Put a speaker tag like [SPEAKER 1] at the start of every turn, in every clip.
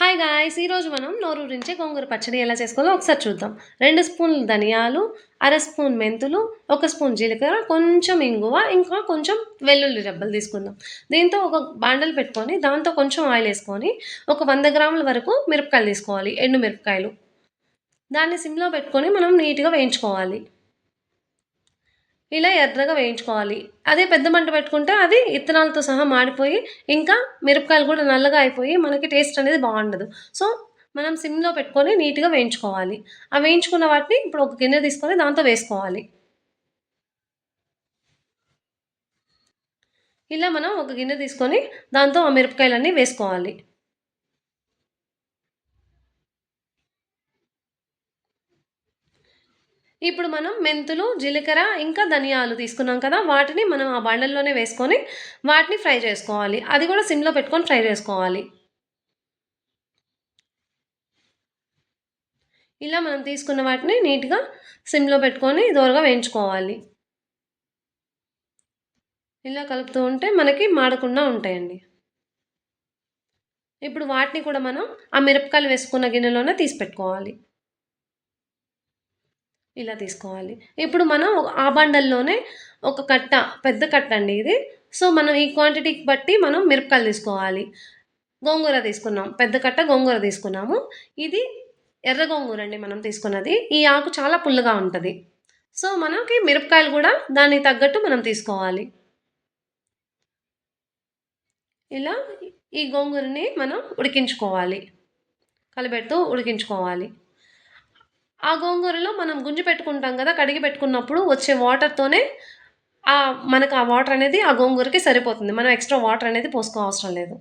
[SPEAKER 1] Hi guys ఈరోజు మనం నోరూరించే గోంగూర పచ్చడి ఎలా చేసుకోవాలో ఒకసారి చూద్దాం. రెండు స్పూన్లు ధనియాలు అర స్పూన్ మెంతులు ఒక స్పూన్ జీలకర్ర కొంచెం ఇంగువ ఇంకా కొంచెం వెల్లుల్లి రెబ్బలు తీసుకుందాం. దీంతో ఒక బాండలు పెట్టుకొని దాంతో కొంచెం ఆయిల్ వేసుకొని ఒక వంద గ్రాముల వరకు మిరపకాయలు తీసుకోవాలి ఎండు మిరపకాయలు. దాన్ని సిమ్లో పెట్టుకొని మనం నీట్గా వేయించుకోవాలి. ఇలా ఎర్రగా వేయించుకోవాలి. అదే పెద్ద మంట పెట్టుకుంటే అది ఇత్తనాలతో సహా మాడిపోయి ఇంకా మిరపకాయలు కూడా నల్లగా అయిపోయి మనకి టేస్ట్ అనేది బాగుండదు. సో మనం సిమ్లో పెట్టుకొని నీట్గా వేయించుకోవాలి. ఆ వేయించుకున్న వాటిని ఇప్పుడు ఒక గిన్నె తీసుకొని దాంతో వేసుకోవాలి. ఇలా మనం ఒక గిన్నె తీసుకొని దాంతో ఆ మిరపకాయలన్నీ వేసుకోవాలి. ఇప్పుడు మనం మెంతులు జీలకర్ర ఇంకా ధనియాలు తీసుకున్నాం కదా వాటిని మనం ఆ బండల్లోనే వేసుకొని వాటిని ఫ్రై చేసుకోవాలి. అది కూడా సిమ్లో పెట్టుకొని ఫ్రై చేసుకోవాలి. ఇలా మనం తీసుకున్న వాటిని నీట్గా సిమ్లో పెట్టుకొని దూరగా వేయించుకోవాలి. ఇలా కలుపుతూ ఉంటే మనకి మాడకుండా ఉంటాయండి. ఇప్పుడు వాటిని కూడా మనం ఆ మిరపకాయలు వేసుకున్న గిన్నెలోనే తీసి పెట్టుకోవాలి. ఇలా తీసుకోవాలి. ఇప్పుడు మనం ఆ బండల్లోనే ఒక కట్ట పెద్ద కట్ట అండి ఇది. సో మనం ఈ క్వాంటిటీకి బట్టి మనం మిరపకాయలు తీసుకోవాలి. గోంగూర తీసుకున్నాం పెద్ద కట్ట గోంగూర తీసుకున్నాము. ఇది ఎర్ర గోంగూర అండి మనం తీసుకున్నది. ఈ ఆకు చాలా పుల్లగా ఉంటుంది. సో మనకి మిరపకాయలు కూడా దానికి తగ్గట్టు మనం తీసుకోవాలి. ఇలా ఈ గోంగూరని మనం ఉడికించుకోవాలి. కలిపెడుతూ ఉడికించుకోవాలి. ఆ గోంగూరలో మనం గుంజి పెట్టుకుంటాం కదా కడిగి పెట్టుకున్నప్పుడు వచ్చే వాటర్తోనే ఆ మనకు ఆ వాటర్ అనేది ఆ గోంగూరకి సరిపోతుంది. మనం ఎక్స్ట్రా వాటర్ అనేది పోసుకో అవసరం లేదు.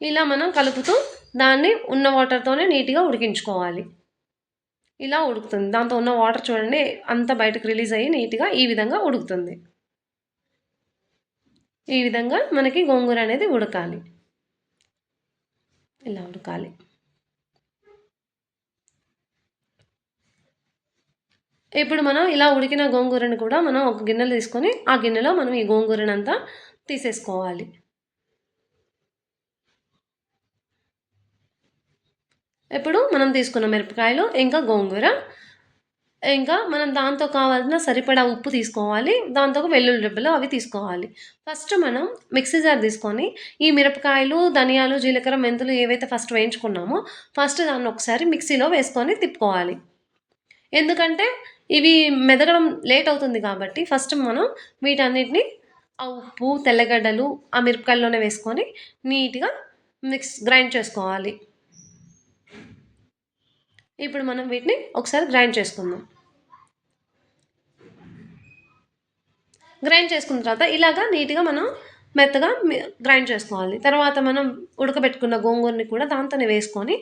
[SPEAKER 1] ఇలా మనం కలుపుతూ దాన్ని ఉన్న వాటర్తోనే నీట్గా ఉడికించుకోవాలి. ఇలా ఉడుకుతుంది. దాంతో ఉన్న వాటర్ చూడండి అంత బయటకు రిలీజ్ అయ్యి నీట్గా ఈ విధంగా ఉడుకుతుంది. ఈ విధంగా మనకి గోంగూర అనేది ఉడకాలి. ఇలా ఉడకాలి. ఇప్పుడు మనం ఇలా ఉడికిన గోంగూరని కూడా మనం ఒక గిన్నెలు తీసుకొని ఆ గిన్నెలో మనం ఈ గోంగూరని అంతా తీసేసుకోవాలి. ఇప్పుడు మనం తీసుకున్న మిరపకాయలు ఇంకా గోంగూర ఇంకా మనం దాంతో కావాల్సిన సరిపడా ఉప్పు తీసుకోవాలి. దాంతో వెల్లుల్లి రెబ్బలు అవి తీసుకోవాలి. ఫస్ట్ మనం మిక్సీ జార్ తీసుకొని ఈ మిరపకాయలు ధనియాలు జీలకర్ర మెంతులు ఏవైతే ఫస్ట్ వేయించుకున్నామో ఫస్ట్ దాన్ని ఒకసారి మిక్సీలో వేసుకొని తిప్పుకోవాలి. ఎందుకంటే ఇవి మెదగడం లేట్ అవుతుంది కాబట్టి ఫస్ట్ మనం వీటన్నిటిని ఆ ఉప్పు తెల్లగడ్డలు ఆ మిరపకాయల్లోనే వేసుకొని నీట్గా మిక్స్ గ్రైండ్ చేసుకోవాలి. ఇప్పుడు మనం వీటిని ఒకసారి గ్రైండ్ చేసుకుందాం. గ్రైండ్ చేసుకున్న తర్వాత ఇలాగా నీట్గా మనం మెత్తగా గ్రైండ్ చేసుకోవాలి. తర్వాత మనం ఉడకబెట్టుకున్న గోంగూరని కూడా దాంతోనే వేసుకొని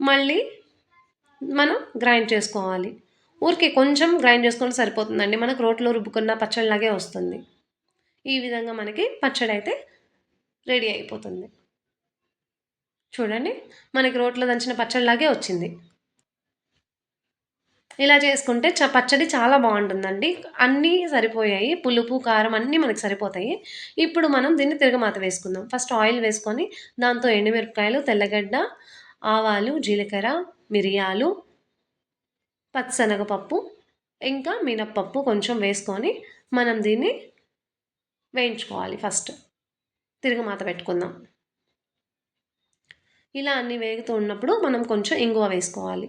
[SPEAKER 1] మళ్ళీ మనం గ్రైండ్ చేసుకోవాలి. ఊరికే కొంచెం గ్రైండ్ చేసుకుంటే సరిపోతుందండి. మనకు రోట్లో రుబ్బుకున్న పచ్చడిలాగే వస్తుంది. ఈ విధంగా మనకి పచ్చడి అయితే రెడీ అయిపోతుంది. చూడండి మనకి రోట్లో దంచిన పచ్చడిలాగే వచ్చింది. ఇలా చేసుకుంటే చ పచ్చడి చాలా బాగుంటుందండి. అన్నీ సరిపోయాయి. పులుపు కారం అన్నీ మనకి సరిపోతాయి. ఇప్పుడు మనం దీన్ని తిరగమాత వేసుకుందాం. ఫస్ట్ ఆయిల్ వేసుకొని దాంతో ఎండుమిరపకాయలు తెల్లగడ్డ ఆవాలు జీలకర్ర మిరియాలు పచ్చనగపప్పు ఇంకా మినప్పప్పు కొంచెం వేసుకొని మనం దీన్ని వేయించుకోవాలి ఫస్ట్ తిరగమాత పెట్టుకుందాం. ఇలా అన్నీ వేగుతూ ఉన్నప్పుడు మనం కొంచెం ఇంగువ వేసుకోవాలి.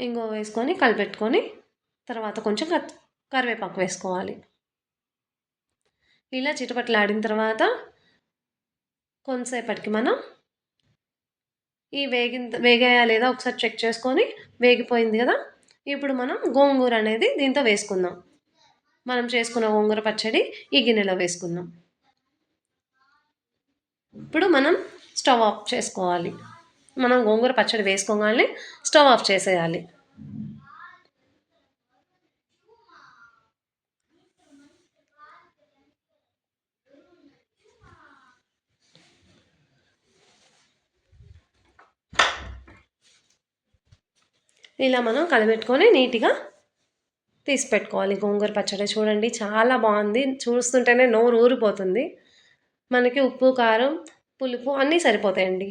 [SPEAKER 1] ఇంగువ వేసుకొని కలిపెట్టుకొని తర్వాత కొంచెం కరివేపాకు వేసుకోవాలి. ఇలా చిటపట్లాడిన తర్వాత కొంతసేపటికి మనం ఈ వేగిన వేగాయా లేదా ఒకసారి చెక్ చేసుకొని వేగిపోయింది కదా. ఇప్పుడు మనం గోంగూర అనేది దీంతో వేసుకుందాం. మనం చేసుకున్న గోంగూర పచ్చడి ఈ గిన్నెలో వేసుకుందాం. ఇప్పుడు మనం స్టవ్ ఆఫ్ చేసుకోవాలి. మనం గోంగూర పచ్చడి వేసుకోగానే స్టవ్ ఆఫ్ చేసేయాలి. ఇలా మనం కలబెట్టుకొని నీట్గా తీసి పెట్టుకోవాలి గోంగూర పచ్చడి చూడండి చాలా బాగుంది. చూస్తుంటేనే నోరు ఊరిపోతుంది. మనకి ఉప్పు కారం పులుపు అన్నీ సరిపోతాయండి.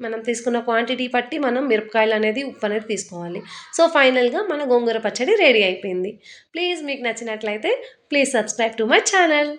[SPEAKER 1] మనం తీసుకున్న క్వాంటిటీ బట్టి మనం మిరపకాయలు అనేది ఉప్పు అనేది తీసుకోవాలి. సో ఫైనల్గా మన గోంగూర పచ్చడి రెడీ అయిపోయింది. ప్లీజ్ మీకు నచ్చినట్లయితే please subscribe to my channel.